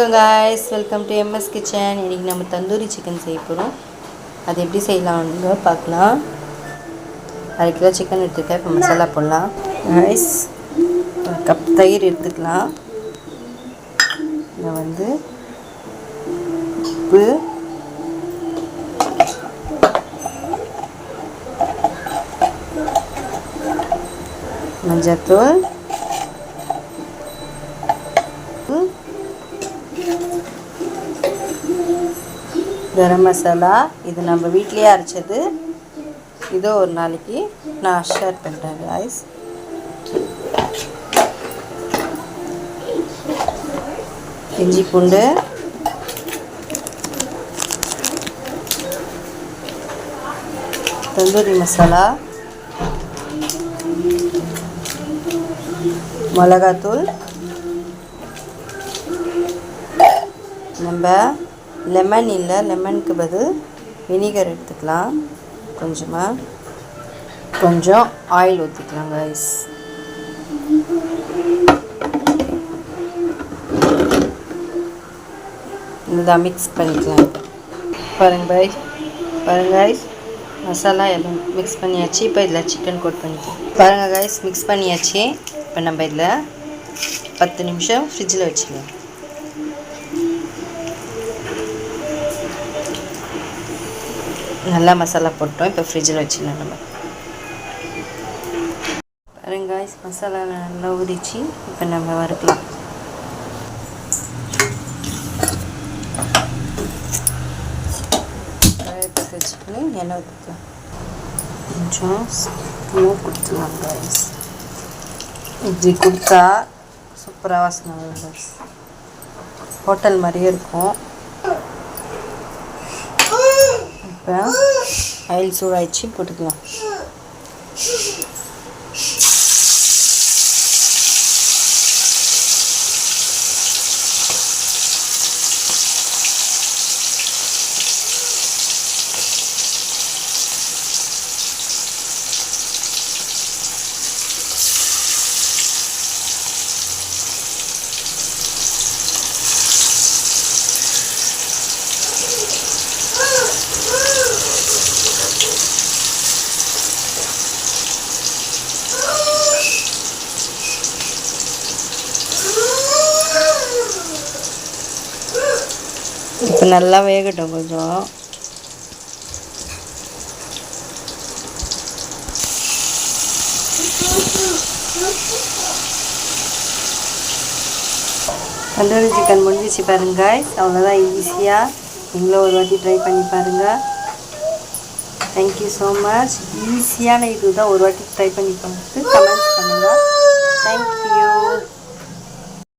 வணக்கம் guys welcome to MS kitchen இன்றைக்கி நம்ம தந்தூரி சிக்கன் செய்ய போகிறோம் அது எப்படி செய்யலாம்னு பார்க்கலாம். அரை கிலோ சிக்கன் எடுத்துக்க இப்போ மசாலா போடலாம். காய்ஸ் ஒரு கப் தயிர் எடுத்துக்கலாம். இதை வந்து உப்பு மஞ்சத்தூள் கரம் மசாலா இது நம்ம வீட்லேயே அரைச்சது. இதோ ஒரு நாளைக்கு நான் ஷேர் பண்ணுறேன் காய்ஸ் இஞ்சி பூண்டு. தந்தூரி மசாலா. மிளகாத்தூள். நம்ம லெமன் இல்லை லெமனுக்கு பதில் வினிகர் எடுத்துக்கலாம். கொஞ்சமாக கொஞ்சம் ஆயில் ஊற்றிக்கலாம் கைஸ் இதுதான் மிக்ஸ் பண்ணிக்கலாம். பாருங்க பாய் பாருங்க கைஸ் மசாலா எல்லாம் மிக்ஸ் பண்ணியாச்சு. இப்போ இதில் சிக்கன் கோட் பண்ணிக்கலாம். பாருங்கள் கைஸ் மிக்ஸ் பண்ணியாச்சு. இப்போ நம்ம இதில் பத்து நிமிஷம் ஃப்ரிட்ஜில் வச்சுக்கலாம். நல்லா மசாலா போட்டோம். இப்போ ஃப்ரிட்ஜில் வச்சுருந்தோம் நம்ம. பாருங்க guys, மசாலா நல்லா ஊறிச்சு. இப்போ நம்ம வறுக்கலாம். இப்போ வச்சுக்கணும். எண்ணெய் ஊற்றிக்கலாம் கொஞ்சம் பூ கொடுத்துலாம் கைஸ் இப்படி கொடுத்தா சூப்பராக வாசனை வரும் ஹோட்டல் மாதிரியே இருக்கும். இப்போ ஆயில் சூடாகிடுச்சு போட்டுக்கலாம். இப்போ நல்லா வேகட்டும் கொஞ்சம். தந்தூரி சிக்கன் முடிஞ்சிச்சு பாருங்க. அவ்வளோதான் ஈஸியாக நீங்களும் ஒரு வாட்டி ட்ரை பண்ணி பாருங்கள் தேங்க்யூ ஸோ மச் ஈஸியான இது தான் ஒரு வாட்டி ட்ரை பண்ணி பார்த்து கமெண்ட்